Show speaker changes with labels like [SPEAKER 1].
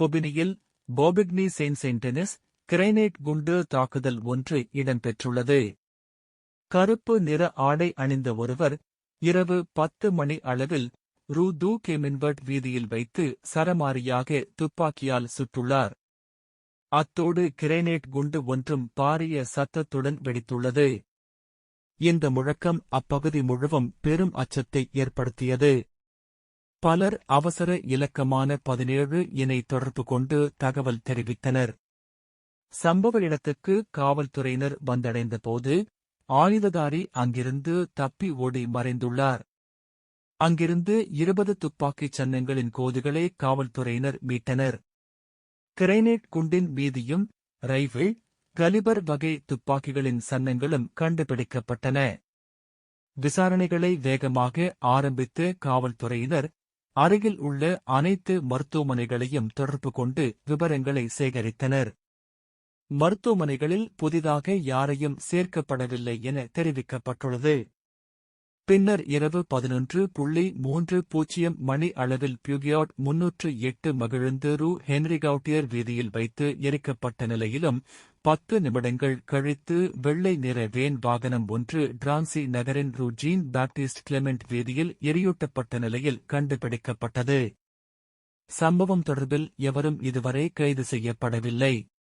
[SPEAKER 1] பொபினியில் போபிக்னி Saint செயின்டெனிஸ் grenade குண்டு தாக்குதல் ஒன்று இடம்பெற்றுள்ளது. கருப்பு நிற ஆடை அணிந்த ஒருவர் இரவு பத்து மணி அளவில் ரூ தூ கெமின்வர்ட் வீதியில் வைத்து சரமாரியாக துப்பாக்கியால் சுட்டுள்ளார். அத்தோடு கிரைனேட் குண்டு ஒன்றும் பாரிய சத்தத்துடன் வெடித்துள்ளது. இந்த முழக்கம் அப்பகுதி முழுவதும் பெரும் அச்சத்தை ஏற்படுத்தியது. பலர் அவசர இலக்கமான பதினேழு இணை தொடர்பு கொண்டு தகவல் தெரிவித்தனர். சம்பவ இடத்துக்கு காவல்துறையினர் வந்தடைந்தபோது ஆயுததாரி அங்கிருந்து தப்பி ஓடி மறைந்துள்ளார். அங்கிருந்து இருபது துப்பாக்கிச் சன்னங்களின் கோதுகளை காவல்துறையினர் மீட்டனர். கிரைனேட் குண்டின் மீதியும் ரைபிள் கலிபர் வகை துப்பாக்கிகளின் சன்னங்களும் கண்டுபிடிக்கப்பட்டன. விசாரணைகளை வேகமாக ஆரம்பித்து காவல்துறையினர் அருகில் உள்ள அனைத்து மருத்துவமனைகளையும் தொடர்பு கொண்டு விவரங்களை சேகரித்தனர். மருத்துவமனைகளில் புதிதாக யாரையும் சேர்க்கப்படவில்லை என தெரிவிக்கப்பட்டுள்ளது. பின்னர் இரவு பதினொன்று புள்ளி மூன்று பூஜ்ஜியம் மணி அளவில் பியூகியாட் முன்னூற்று எட்டு மகிழ்ந்து ரூ ஹென்ரிகவுட்டியர் வீதியில் வைத்து எரிக்கப்பட்ட நிலையிலும் பத்து நிமிடங்கள் கழித்து வெள்ளை நிற வேன் வாகனம் ஒன்று டிரான்சி நகரின் ரூஜீன் பாப்டிஸ்ட் கிளெமெண்ட் வீதியில் எரியூட்டப்பட்ட நிலையில் கண்டுபிடிக்கப்பட்டது. சம்பவம் தொடர்பில் எவரும் இதுவரை கைது செய்யப்படவில்லை.